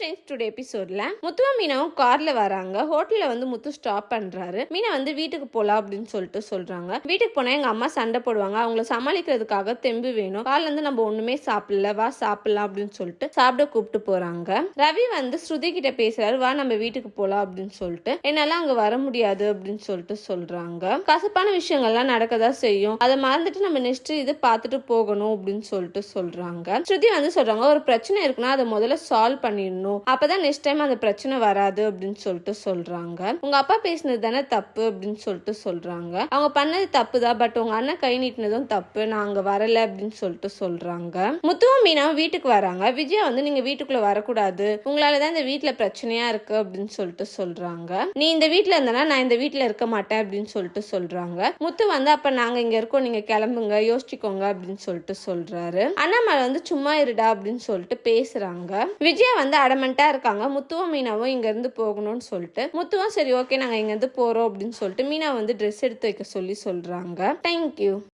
Friends today எபிசோட்ல முத்துவா மீனாவும் கார்ல வராங்க. ஹோட்டல்ல வந்து முத்து ஸ்டாப் பண்றாரு. மீனா வந்து வீட்டுக்கு போலாம் அப்படின்னு சொல்லிட்டு சொல்றாங்க. வீட்டுக்கு போனா எங்க அம்மா சண்டை போடுவாங்க. அவங்கள சமாளிக்கிறதுக்காக தெம்பு வேணும். கார்ல இருந்து நம்ம ஒண்ணுமே சாப்பிடல. வா சாப்பிடலாம் அப்படின்னு சொல்லிட்டு சாப்பிட கூப்பிட்டு போறாங்க. ரவி வந்து ஸ்ருதி கிட்ட பேசுறாரு. வா நம்ம வீட்டுக்கு போலாம் அப்படின்னு சொல்லிட்டு. என்னால அங்க வர முடியாது அப்படின்னு சொல்லிட்டு சொல்றாங்க. கசப்பான விஷயங்கள்லாம் நடக்கதா செய்யும். அதை மறந்துட்டு நம்ம நெக்ஸ்ட் இது பார்த்துட்டு போகணும் அப்படின்னு சொல்லிட்டு சொல்றாங்க. ஸ்ருதி வந்து சொல்றாங்க ஒரு பிரச்சனை இருக்குன்னா அதை முதல்ல சால்வ் பண்ணிடணும் அப்பதான் நெக்ஸ்ட் டைம் அந்த பிரச்சனை வராது அப்படின்னு சொல்லிட்டு சொல்றாங்க. உங்க அப்பா பேசினது தானே தப்பு அப்படின்னு சொல்லிட்டு சொல்றாங்க. அவங்க பண்ணது தப்பு தான் பட் உங்க அண்ணன் கை நீட்டினதும் தப்பு. நான் அங்க வரல அப்படின்னு சொல்லிட்டு சொல்றாங்க. முத்துவும் மீனாவும் வீட்டுக்கு வராங்க. விஜயா வந்து நீங்க வீட்டுக்குள்ள வரக்கூடாது. உங்களாலதான் இந்த வீட்டுல பிரச்சனையா இருக்கு அப்படின்னு சொல்லிட்டு சொல்றாங்க. நீ இந்த வீட்டுல இருந்தனா நான் இந்த வீட்டுல இருக்க மாட்டேன் அப்படின்னு சொல்லிட்டு சொல்றாங்க. முத்து வந்து அப்ப நாங்க இங்க இருக்கோம். நீங்க கிளம்புங்க. யோசிச்சுக்கோங்க அப்படின்னு சொல்லிட்டு சொல்றாரு. அண்ணாமலை வந்து சும்மா இருடா அப்படின்னு சொல்லிட்டு பேசுறாங்க. விஜயா வந்து அடமெண்டா இருக்காங்க. முத்துவும் மீனாவும் இங்கேருந்து போகணும்னு சொல்லிட்டு முத்துவும் சரி ஓகே நாங்கள் இங்கேருந்து போகிறோம் அப்படின்னு சொல்லிட்டு மீனா வந்து ட்ரெஸ் எடுத்து வைக்க சொல்லி சொல்கிறாங்க தேங்க்யூ